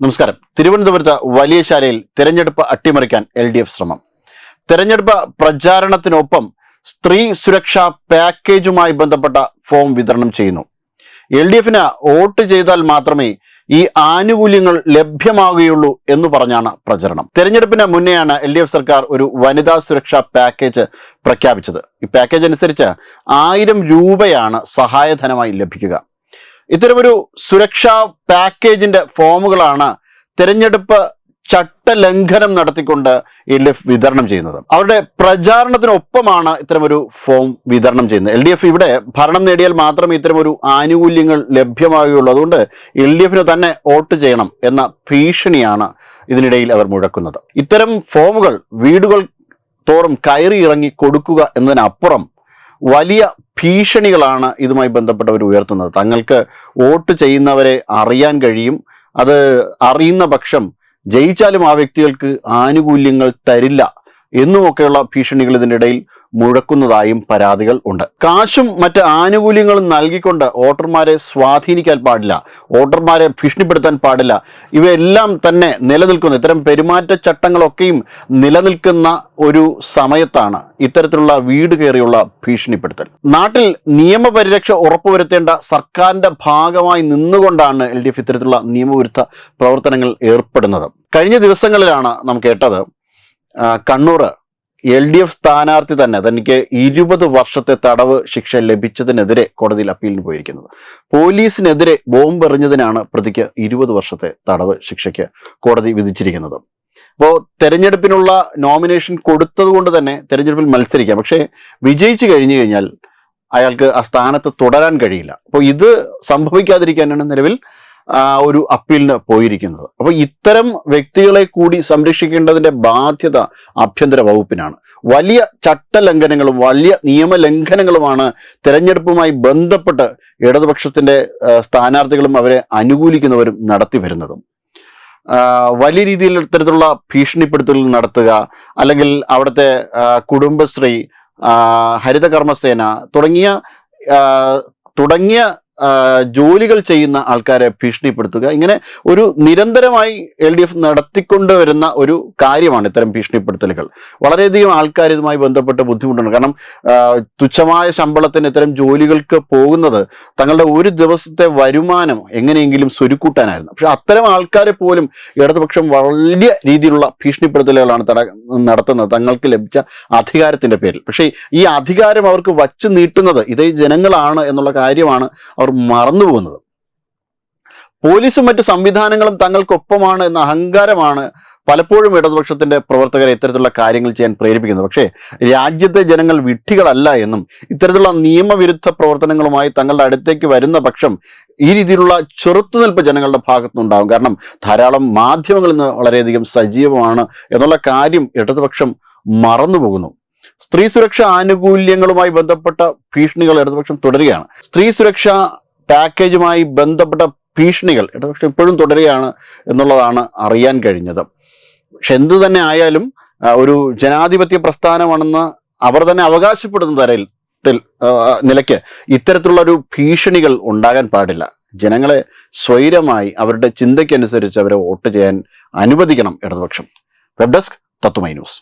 നമസ്കാരം. തിരുവനന്തപുരത്ത് വലിയ ശാലയിൽ തിരഞ്ഞെടുപ്പ് അട്ടിമറിക്കാൻ എൽ ഡി എഫ് ശ്രമം. തിരഞ്ഞെടുപ്പ് പ്രചാരണത്തിനൊപ്പം സ്ത്രീ സുരക്ഷാ പാക്കേജുമായി ബന്ധപ്പെട്ട ഫോം വിതരണം ചെയ്യുന്നു. എൽ ഡി എഫിന് വോട്ട് ചെയ്താൽ മാത്രമേ ഈ ആനുകൂല്യങ്ങൾ ലഭ്യമാകുകയുള്ളൂ എന്ന് പറഞ്ഞാണ് പ്രചരണം. തെരഞ്ഞെടുപ്പിന് മുന്നെയാണ് എൽ ഡി എഫ് സർക്കാർ ഒരു വനിതാ സുരക്ഷാ പാക്കേജ് പ്രഖ്യാപിച്ചത്. ഈ പാക്കേജ് അനുസരിച്ച് ആയിരം രൂപയാണ് സഹായധനമായി ലഭിക്കുക. ഇത്തരമൊരു സുരക്ഷാ പാക്കേജിന്റെ ഫോമുകളാണ് തിരഞ്ഞെടുപ്പ് ചട്ടലംഘനം നടത്തിക്കൊണ്ട് എൽ ഡി എഫ് വിതരണം ചെയ്യുന്നത്. അവരുടെ പ്രചാരണത്തിനൊപ്പമാണ് ഇത്തരമൊരു ഫോം വിതരണം ചെയ്യുന്നത്. എൽ ഡി എഫ് ഇവിടെ ഭരണം നേടിയാൽ മാത്രമേ ഇത്തരമൊരു ആനുകൂല്യങ്ങൾ ലഭ്യമാകുകയുള്ളൂ. അതുകൊണ്ട് എൽ ഡി എഫിന് തന്നെ വോട്ട് ചെയ്യണം എന്ന ഭീഷണിയാണ് ഇതിനിടയിൽ അവർ മുഴക്കുന്നത്. ഇത്തരം ഫോമുകൾ വീടുകൾ തോറും കയറി ഇറങ്ങി കൊടുക്കുക എന്നതിനപ്പുറം വലിയ ഭീഷണികളാണ് ഇതുമായി ബന്ധപ്പെട്ടവർ ഉയർത്തുന്നത്. തങ്ങൾക്ക് വോട്ട് ചെയ്യുന്നവരെ അറിയാൻ കഴിയും. അത് അറിയുന്ന പക്ഷം ജയിച്ചാലും ആ വ്യക്തികൾക്ക് ആനുകൂല്യങ്ങൾ തരില്ല. എന്നുമൊക്കെയുള്ള ഭീഷണികൾ ഇതിന്റെ ഇടയിൽ മുഴക്കുന്നതായും പരാതികൾ ഉണ്ട്. കാശും മറ്റ് ആനുകൂല്യങ്ങളും നൽകിക്കൊണ്ട് വോട്ടർമാരെ സ്വാധീനിക്കാൻ പാടില്ല. വോട്ടർമാരെ ഭീഷണിപ്പെടുത്താൻ പാടില്ല. ഇവയെല്ലാം തന്നെ നിലനിൽക്കുന്ന. ഇത്തരം പെരുമാറ്റച്ചട്ടങ്ങളൊക്കെയും നിലനിൽക്കുന്ന ഒരു സമയത്താണ് ഇത്തരത്തിലുള്ള വീട് കയറിയുള്ള ഭീഷണിപ്പെടുത്തൽ. നാട്ടിൽ നിയമപരിരക്ഷ ഉറപ്പുവരുത്തേണ്ട സർക്കാരിന്റെ ഭാഗമായി നിന്നുകൊണ്ടാണ് എൽ ഡി എഫ് ഇത്തരത്തിലുള്ള നിയമവിരുദ്ധ പ്രവർത്തനങ്ങൾ ഏർപ്പെടുന്നത്. കഴിഞ്ഞ ദിവസങ്ങളിലാണ് നാം കേട്ടത് കണ്ണൂർ എൽ ഡി എഫ് സ്ഥാനാർത്ഥി തന്നെ തനിക്ക് ഇരുപത് വർഷത്തെ തടവ് ശിക്ഷ ലഭിച്ചതിനെതിരെ കോടതിയിൽ അപ്പീലിന് പോയിരിക്കുന്നത്. പോലീസിനെതിരെ ബോംബ് എറിഞ്ഞതിനാണ് പ്രതിക്ക് ഇരുപത് വർഷത്തെ തടവ് ശിക്ഷയ്ക്ക് കോടതി വിധിച്ചിരിക്കുന്നത്. അപ്പോൾ തെരഞ്ഞെടുപ്പിനുള്ള നോമിനേഷൻ കൊടുത്തതുകൊണ്ട് തന്നെ തെരഞ്ഞെടുപ്പിൽ മത്സരിക്കാം. പക്ഷേ വിജയിച്ചു കഴിഞ്ഞു കഴിഞ്ഞാൽ അയാൾക്ക് ആ സ്ഥാനത്ത് തുടരാൻ കഴിയില്ല. അപ്പോൾ ഇത് സംഭവിക്കാതിരിക്കാനാണ് നിലവിൽ ഒരു അപ്പീലിന് പോയിരിക്കുന്നത്. അപ്പോൾ ഇത്തരം വ്യക്തികളെ കൂടി സംരക്ഷിക്കേണ്ടതിന്റെ ബാധ്യത ആഭ്യന്തര വകുപ്പിനാണ്. വലിയ ചട്ടലംഘനങ്ങളും വലിയ നിയമലംഘനങ്ങളുമാണ് തെരഞ്ഞെടുപ്പുമായി ബന്ധപ്പെട്ട് ഇടതുപക്ഷത്തിന്റെ ആ, സ്ഥാനാർത്ഥികളും അവരെ അനുകൂലിക്കുന്നവരും നടത്തി വരുന്നതും. വലിയ രീതിയിൽ ഇത്തരത്തിലുള്ള ഭീഷണിപ്പെടുത്തൽ നടത്തുക അല്ലെങ്കിൽ അവിടുത്തെ കുടുംബശ്രീ ഹരിതകർമ്മസേന തുടങ്ങിയ തുടങ്ങിയ ജോലികൾ ചെയ്യുന്ന ആൾക്കാരെ ഭീഷണിപ്പെടുത്തുക. ഇങ്ങനെ ഒരു നിരന്തരമായി എൽ ഡി എഫ് നടത്തിക്കൊണ്ടുവരുന്ന ഒരു കാര്യമാണ് ഇത്തരം ഭീഷണിപ്പെടുത്തലുകൾ. വളരെയധികം ആൾക്കാർ ഇതുമായി ബന്ധപ്പെട്ട് ബുദ്ധിമുട്ടുണ്ട്. കാരണം തുച്ഛമായ ശമ്പളത്തിന് ഇത്തരം ജോലികൾക്ക് പോകുന്നത് തങ്ങളുടെ ഒരു ദിവസത്തെ വരുമാനം എങ്ങനെയെങ്കിലും സ്വരുക്കൂട്ടാനായിരുന്നു. പക്ഷെ അത്തരം ആൾക്കാരെ പോലും ഇടതുപക്ഷം വലിയ രീതിയിലുള്ള ഭീഷണിപ്പെടുത്തലുകളാണ് നടത്തുന്നത്. തങ്ങൾക്ക് ലഭിച്ച അധികാരത്തിന്റെ പേരിൽ. പക്ഷേ ഈ അധികാരം അവർക്ക് വച്ചു നീട്ടുന്നത് ഇതേ ജനങ്ങളാണ് എന്നുള്ള കാര്യമാണ് അവർ മറന്നുപോകുന്നത്. പോലീസും മറ്റ് സംവിധാനങ്ങളും തങ്ങൾക്കൊപ്പമാണ് എന്ന അഹങ്കാരമാണ് പലപ്പോഴും ഇടതുപക്ഷത്തിന്റെ പ്രവർത്തകരെ ഇത്തരത്തിലുള്ള കാര്യങ്ങൾ ചെയ്യാൻ പ്രേരിപ്പിക്കുന്നത്. പക്ഷേ രാജ്യത്തെ ജനങ്ങൾ വിഡ്ഢികളല്ല എന്നും ഇത്തരത്തിലുള്ള നിയമവിരുദ്ധ പ്രവർത്തനങ്ങളുമായി തങ്ങളുടെ അടുത്തേക്ക് വരുന്ന പക്ഷം ഈ രീതിയിലുള്ള ചെറുത്തുനിൽപ്പ് ജനങ്ങളുടെ ഭാഗത്തുനിന്നുണ്ടാകും കാരണം ധാരാളം മാധ്യമങ്ങൾ ഇന്ന് വളരെയധികം സജീവമാണ് എന്നുള്ള കാര്യം ഇടതുപക്ഷം മറന്നുപോകുന്നു. സ്ത്രീ സുരക്ഷാ ആനുകൂല്യങ്ങളുമായി ബന്ധപ്പെട്ട ഭീഷണികൾ ഇടതുപക്ഷം തുടരുകയാണ്. സ്ത്രീ സുരക്ഷാ പാക്കേജുമായി ബന്ധപ്പെട്ട ഭീഷണികൾ ഇടതുപക്ഷം ഇപ്പോഴും തുടരുകയാണ് എന്നുള്ളതാണ് അറിയാൻ കഴിഞ്ഞത്. പക്ഷെ എന്ത് തന്നെ ആയാലും ഒരു ജനാധിപത്യ പ്രസ്ഥാനമാണെന്ന് അവർ തന്നെ അവകാശപ്പെടുന്ന തരത്തിൽ നിലയ്ക്ക് ഇത്തരത്തിലുള്ള ഒരു ഭീഷണികൾ ഉണ്ടാകാൻ പാടില്ല. ജനങ്ങളെ സ്വൈരമായി അവരുടെ ചിന്തയ്ക്കനുസരിച്ച് അവരെ വോട്ട് ചെയ്യാൻ അനുവദിക്കണം ഇടതുപക്ഷം. വെബ് ഡെസ്ക് തത്വമൈ ന്യൂസ്